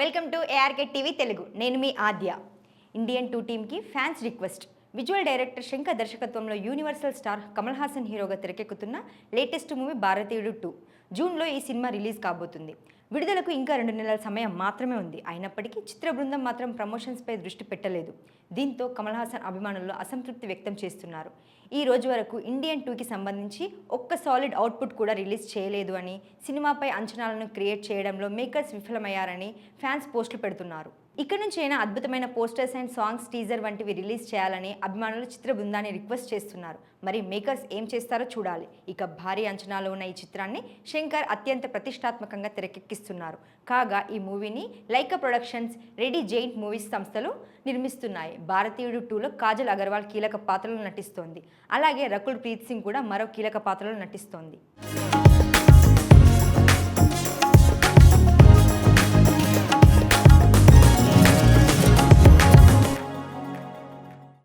Welcome to ARK TV Telugu. నేను మీ ఆద్య. Indian two టీమ్కి fans request visual director Shankar దర్శకత్వంలో యూనివర్సల్ స్టార్ కమల్ హాసన్ హీరోగా తెరకెక్కుతున్న లేటెస్ట్ మూవీ భారతీయుడు టూ జూన్లో ఈ సినిమా రిలీజ్ కాబోతుంది. విడుదలకు ఇంకా రెండు నెలల సమయం మాత్రమే ఉంది. అయినప్పటికీ చిత్ర బృందం మాత్రం ప్రమోషన్స్పై దృష్టి పెట్టలేదు. దీంతో కమల్ హాసన్ అభిమానుల్లో అసంతృప్తి వ్యక్తం చేస్తున్నారు. ఈ రోజు వరకు ఇండియన్ టూకి సంబంధించి ఒక్క సాలిడ్ అవుట్పుట్ కూడా రిలీజ్ చేయలేదు అని సినిమాపై అంచనాలను క్రియేట్ చేయడంలో మేకర్స్ విఫలమయ్యారని ఫ్యాన్స్ పోస్టులు పెడుతున్నారు. ఇక నుంచి అయినా అద్భుతమైన పోస్టర్స్ అండ్ సాంగ్స్ టీజర్ వంటివి రిలీజ్ చేయాలని అభిమానులు చిత్ర బృందాన్ని రిక్వెస్ట్ చేస్తున్నారు. మరి మేకర్స్ ఏం చేస్తారో చూడాలి. ఇక భారీ అంచనాలు ఉన్న ఈ చిత్రాన్ని శంకర్ అత్యంత ప్రతిష్టాత్మకంగా తెరకెక్కిస్తున్నారు. కాగా ఈ మూవీని Lyca Productions Red Giant Movies సంస్థలు నిర్మిస్తున్నాయి. భారతీయుడు టూలో కాజల్ అగర్వాల్ కీలక పాత్రలో నటిస్తోంది. అలాగే రకుల్ ప్రీత్ సింగ్ కూడా మరో కీలక పాత్రలో నటిస్తోంది.